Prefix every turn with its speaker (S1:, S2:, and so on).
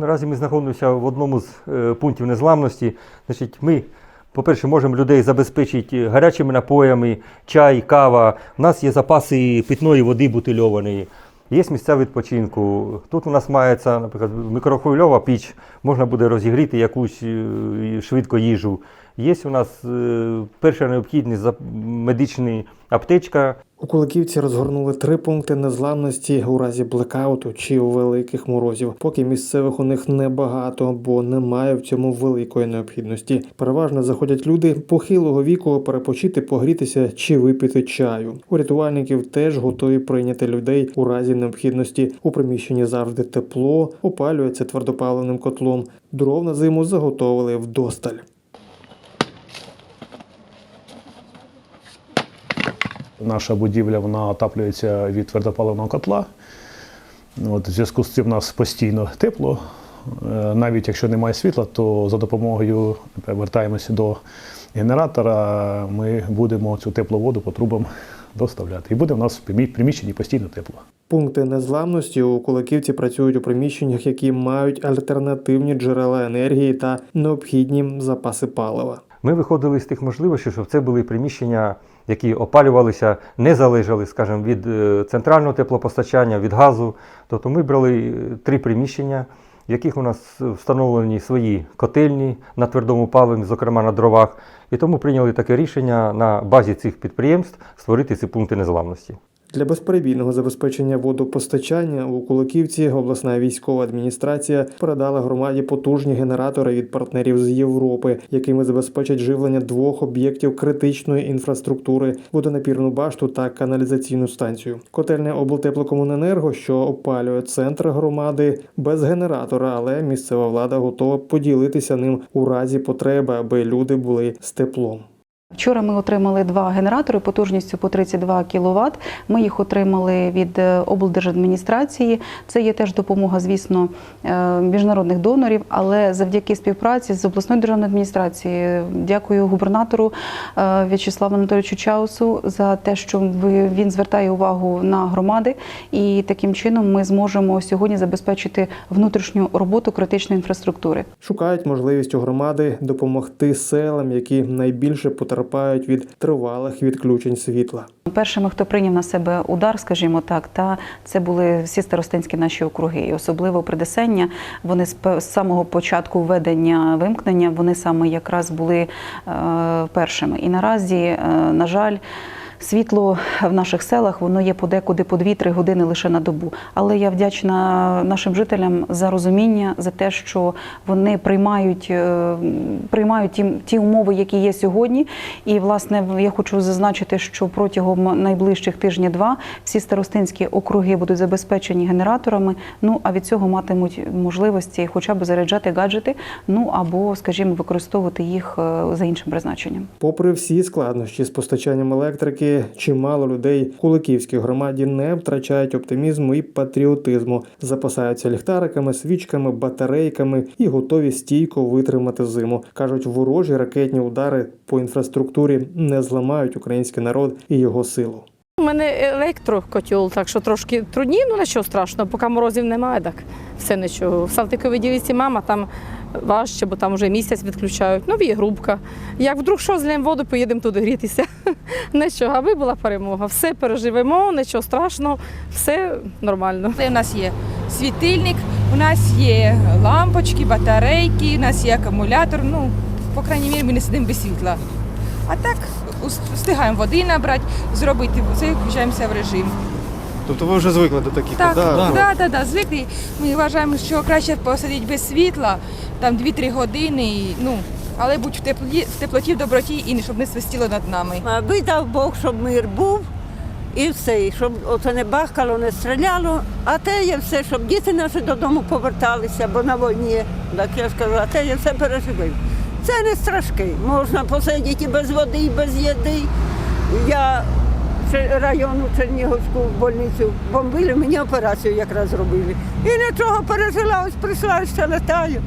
S1: Наразі ми знаходимося в одному з е, пунктів незламності. Значить, ми, по-перше, можемо людей забезпечити гарячими напоями, чай, кава. У нас є запаси питної води бутильованої. Є місця відпочинку. Тут у нас мається, наприклад, мікрохвильова піч, можна буде розігріти якусь е, швидко їжу. Є у нас е, перша необхідність медична аптечка,
S2: У Куликівці розгорнули три пункти незламності у разі блекауту чи у великих морозів. Поки місцевих у них небагато, бо немає в цьому великої необхідності. Переважно заходять люди похилого віку перепочити, погрітися чи випити чаю. У рятувальників теж готові прийняти людей у разі необхідності. У приміщенні завжди тепло, опалюється твердопаливним котлом. Дров на зиму заготовили вдосталь.
S3: Наша будівля вона отаплюється від твердопаливного котла. От, в зв'язку з цим у нас постійно тепло. Е, Навіть якщо немає світла, то за допомогою вертаємося до генератора, ми будемо цю теплу воду по трубам доставляти. І буде в нас в приміщенні постійно тепло.
S2: Пункти незламності у Куликівці працюють у приміщеннях, які мають альтернативні джерела енергії та необхідні запаси палива.
S1: Ми виходили з тих можливостей, щоб це були приміщення, які опалювалися, не залежали, скажімо, від е, центрального теплопостачання, від газу. Тобто ми брали е, три приміщення, в яких у нас встановлені свої котельні на твердому паливі, зокрема на дровах. І тому прийняли таке рішення на базі цих підприємств створити ці пункти незламності.
S2: Для безперебійного забезпечення водопостачання у Куликівці обласна військова адміністрація передала громаді потужні генератори від партнерів з Європи, якими забезпечать живлення двох об'єктів критичної інфраструктури, водонапірну башту та каналізаційну станцію. Котельня облтеплокомуненерго, що опалює центр громади, без генератора, але місцева влада готова поділитися ним у разі потреби, аби люди були з теплом.
S4: Вчора ми отримали два генератори потужністю по 32 кВт. Ми їх отримали від е, облдержадміністрації. Це є теж допомога, звісно, е, міжнародних донорів, але завдяки співпраці з обласною державною адміністрацією. Дякую губернатору е, В'ячеславу Анатолійовичу Чаусу за те, що він звертає увагу на громади, і таким чином ми зможемо сьогодні забезпечити внутрішню роботу критичної інфраструктури.
S2: Шукають можливість у громади допомогти селам, які найбільше потерпають від тривалих відключень світла.
S4: Першими, хто прийняв на себе удар, скажімо так, та це були всі старостинські наші округи, і особливо Придесення. Вони з самого початку введення вимкнення вони саме якраз були е, першими. І наразі, е, на жаль. Світло в наших селах воно є подекуди по 2-3 години лише на добу. Але я вдячна нашим жителям за розуміння, за те, що вони приймають, е, приймають ті, ті умови, які є сьогодні. І власне я хочу зазначити, що протягом найближчих тижня-два всі старостинські округи будуть забезпечені генераторами. Ну а від цього матимуть можливості хоча б заряджати гаджети, ну або, скажімо, використовувати їх е, за іншим призначенням.
S2: Попри всі складнощі з постачанням електрики, чимало людей в Куликівській громаді не втрачають оптимізму і патріотизму, запасаються ліхтариками, свічками, батарейками і готові стійко витримати зиму. кажуть, ворожі ракетні удари по інфраструктурі не зламають український народ і його силу.
S5: У мене електрокотел, так що трошки трудні, ну нічого страшного, поки морозів немає, так все нічого. В Салтиковій дівці мама там важче, бо там вже місяць відключають. Ну, є грубка. Як вдруг що злємо воду, поїдемо туди грітися. Нічого, аби була перемога. Все переживемо, нічого страшного, все нормально.
S6: У нас є світильник, у нас є лампочки, батарейки, у нас є акумулятор. Ну, по крайній мірі, ми не сидимо без світла. А так встигаємо води набрати, зробити це, включаємося в режим.
S7: Тобто ви вже звикли до таких
S6: Так,
S7: да?
S6: да, да, да, да, звикли. Ми вважаємо, що краще посидіти без світла, там 2-3 години, і, ну, але будь в теплі, в теплоті, в доброті і не- щоб не свистіло над нами.
S8: Аби дав Бог, щоб мир був і все, і щоб оце не бахкало, не стріляло, а те є все, щоб діти наші додому поверталися, бо на війні, так я ж кажу, а те є все переживив. Це не страшки. Можна посидіти і без води, і без їди. Я Районну Чернігівську больницю бомбили, мені операцію якраз зробили. І нічого пережила, ось прийшла, ще летаю.